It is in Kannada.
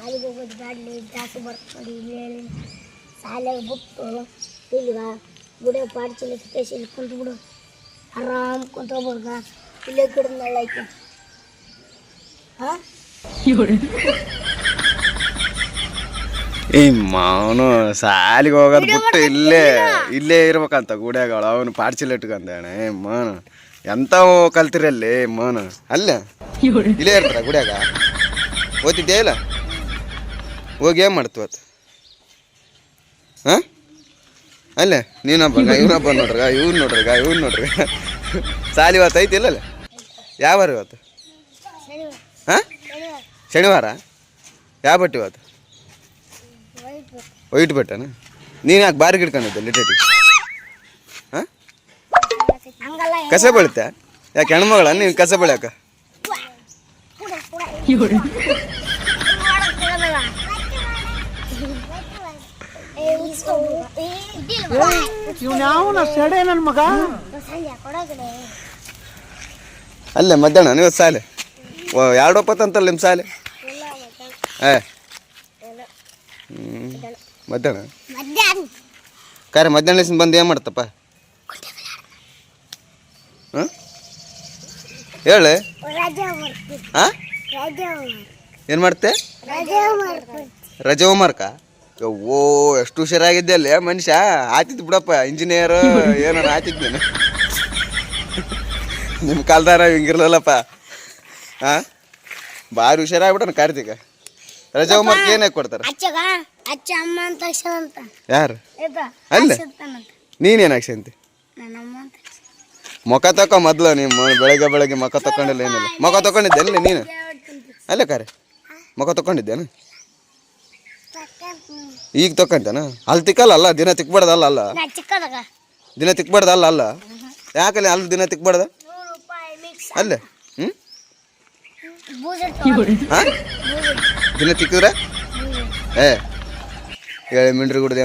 ಶಾಲೆಗೆ ಹೋಗೋದು ಬ್ಯಾಡ್ಲಿ ಜಾಸ್ತಿ ಬರ್ತಾರೆ ಇಲ್ಲಿ ಹೇಳಿ ಶಾಲೆಗೆ ಬಿಟ್ಟು ಇಲ್ಲಿಗ ಗುಡಿಯ ಪಾಡ್ಚಿಲ್ಲ ಕೇಸಿ ಇಲ್ಲಿ ಕುಂತು ಬಿಡು ಆರಾಮ್ ಕುಂತ್ಕೊಬಿಡ್ಗ ಇಲ್ಲೇ ಗಿಡದ ನೆಳ್ಳ ಐತೆ ಹಾಂ? ಈ ಮಾವನು ಸಾಲಿಗೆ ಹೋಗೋದು ಬಿಟ್ಟು ಇಲ್ಲೇ ಇಲ್ಲೇ ಇರ್ಬೇಕಂತ ಗುಡಿಯಾಗಳು ಅವನು ಪಾಡ್ಚಿಲ್ ಇಟ್ಕೊಂತ ಏ ಮಾನು ಎಂತ ಕಲ್ತಿರಲ್ಲಿ ಮಾನು ಅಲ್ಲ? ಇಲ್ಲೇ ಇರ್ತಾರ ಗುಡಿಯಾಗ? ಓದಿದ್ದೇ ಇಲ್ಲ? ಹೋಗಿ ಏನು ಮಾಡ್ತು ಅದು ಹಾಂ? ಅಲ್ಲ ನೀನೊಬ್ಬ ಇವನೊಬ್ಬ ನೋಡ್ರಗ ಇವ್ರು ನೋಡ್ರಗ ಇವ್ರು ನೋಡ್ರಿ ಸಾಲಿ ಇವತ್ತು ಐತಿ ಇಲ್ಲ ಯಾವ ಇವತ್ತು? ಹಾಂ? ಶನಿವಾರ? ಯಾವ ಬಟ್ಟೆ ಇವತ್ತು? ವೈಟ್ ಬಟ್ಟೆನ? ನೀನು ಯಾಕೆ ಬಾರಿ ಗಿಡ್ಕೊಂಡಿದ್ದೆ ಲಿಟೇಟಿ ಹಾಂ? ಕಸ ಬೆಳಿತೆ ಯಾಕೆ ಹೆಣ್ಮಗಳ? ನೀನು ಕಸ ಬೆಳ್ಯಾಕ? ಸೆಡೆ ನನ್ನ ಮಗ? ಅಲ್ಲೇ ಮಧ್ಯಾಹ್ನ ನೀವು ಸಾಲೆ. ಒಪ್ಪತ್ತಂತಲ್ಲ ನಿಮ್ಮ ಸಾಲೆ? ಏ. ಮಧ್ಯಾಹ್ನ? ಕಾರ್ಯ ಮಧ್ಯಾಹ್ನ ಬಂದು ಏನು ಮಾಡ್ತಪ್ಪ? ಹಾಂ ಹೇಳಿ. ಹಾಂ ಏನು ಮಾಡ್ತೆ? ರಜೆ ರಜೆ ಓ ಎಷ್ಟು ಹುಷಾರಾಗಿದ್ದೆ ಅಲ್ಲಿ ಮನುಷ್ಯ. ಆತಿದ್ ಬಿಡಪ್ಪ ಇಂಜಿನಿಯರ್ ಏನಾರ ಆತಿದ್ದೇನೆ ನೀನು ನಿಮ್ಮ ಕಾಲ್ದಾರ ಹಿಂಗಿರ್ಲಲ್ಲಪ್ಪ. ಹಾಂ ಭಾರಿ ಹುಷಾರಾಗ್ಬಿಟ್ಟನ ಕಾರ್ತಿಕ. ರಜೆ ಹೋಮ್ವರ್ಕ್ ಏನೇ ಕೊಡ್ತಾರೆ? ಯಾರು? ಅಲ್ಲ? ನೀನೇನು ಹಾಕ್ಸಂತಿ ಮುಖ ತಕೊ ಮೊದ್ಲು ನಿಮ್ಮ ಬೆಳಗ್ಗೆ ಬೆಳಗ್ಗೆ ಮುಖ ತಕೊಂಡಿಲ್ಲ ಏನಿಲ್ಲ. ಮುಖ ತಕೊಂಡಿದ್ದೆ ಅಲ್ಲ ನೀನು? ಅಲ್ಲ ಕರೆ ಮುಖ ತಕೊಂಡಿದ್ದೇನು ಈಗ ತಕ್ಕಂತನ? ಅಲ್ಲಿ ತಿಕ್ಕಲ್ಲ ಅಲ್ಲ ದಿನ ತಿಕ್ಬಾರ್ದಲ್ಲ ಅಲ್ಲ? ಚಿಕ್ಕದಾಗ. ದಿನ ತಿಕ್ಬಾರ್ದಲ್ಲ ಅಲ್ಲ? ಯಾಕಲ್ಲಿ ಅಲ್ಲಿ ದಿನ ತಿಕ್ಬಾರ್ದ? ಅಲ್ಲೇ? ಹ್ಞೂ ಹಾಂ? ದಿನ ತಿಕ್ಕಿದ್ರೆ? ಏ ಹೇಳಿ ಮಿಂಡ್ರಿ ಗುಡ್ದೆ